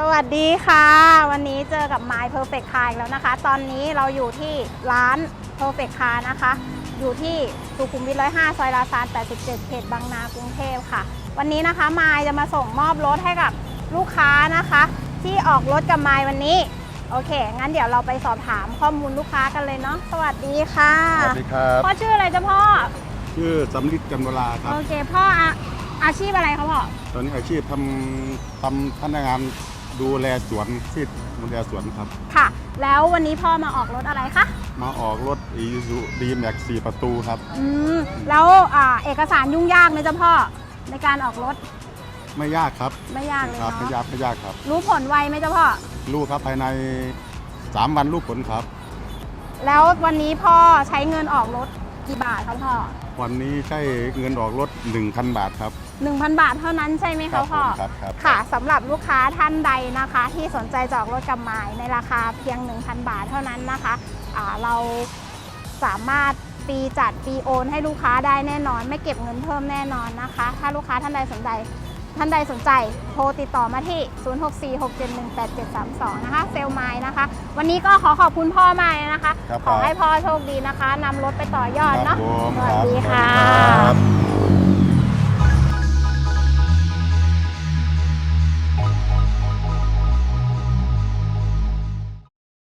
สวัสดีค่ะ วันนี้เจอกับ My Perfect Car อีกแล้วนะคะ ตอนนี้เราอยู่ที่ร้าน Perfect Car นะคะ อยู่ที่สุขุมวิท105 ซอยลาซาน 87 เขตบางนากรุงเทพค่ะ วันนี้นะคะมายจะมาส่งมอบรถให้กับลูกค้านะคะ ที่ออกรถกับมายวันนี้ โอเค งั้นเดี๋ยวเราไปสอบถามข้อมูลลูกค้ากันเลยเนาะ สวัสดีค่ะ สวัสดีครับ พ่อชื่ออะไรจ๊ะพ่อ ชื่อสำลิดกันเวลาครับ โอเค พ่ออะอาชีพอะไรคะพ่อ ตอนนี้อาชีพทำทำพนักงาน ดูแลสวนที่ดูแลสวนครับ ค่ะ แล้ววันนี้พ่อมาออกรถอะไรคะ มาออกรถอีซูดีแม็กสี่ประตูครับ อืม แล้วอ่าเอกสารยุ่งยากไหมจ๊ะพ่อในการออกรถ ไม่ยากครับไม่ยากเลยครับ ไม่เนาะยากไม่ยากครับ รู้ผลไวไหมจ๊ะพ่อ ลูกครับภายใน 3 วันลูกผลครับ แล้ววันนี้พ่อใช้เงินออกรถกี่บาทครับพ่อ วันนี้ใช้เงินออกรถ 1,000 บาทครับ 1,000 บาทเท่านั้นใช่ไหมครัคะผพ่อมครับครับค่ะสำหรับลูกค้าท่านใดนะคะ ที่สนใจจะออกรถกับไม้ในราคาเพียง 1,000 บาทเท่านั้นนะคะอ่าเราสามารถปีจัดปีโอน ให้ลูกค้าได้แน่นอน ไม่เก็บเงินเพิ่มแน่นอนนะคะ ถ้าลูกค้าท่านใดสนใจท่านใดสนใจโทรติดต่อมาที่ 0646718732 นะคะ เซลลไม้นะคะ วันนี้ก็ขอขอบคุณพ่อมากเลยนะคะครับขอให้พ่อโชคดีนะคะนำรถไปต่อยอดครับเนาะผมสวัสดีรับค่ะสวัสดีครับ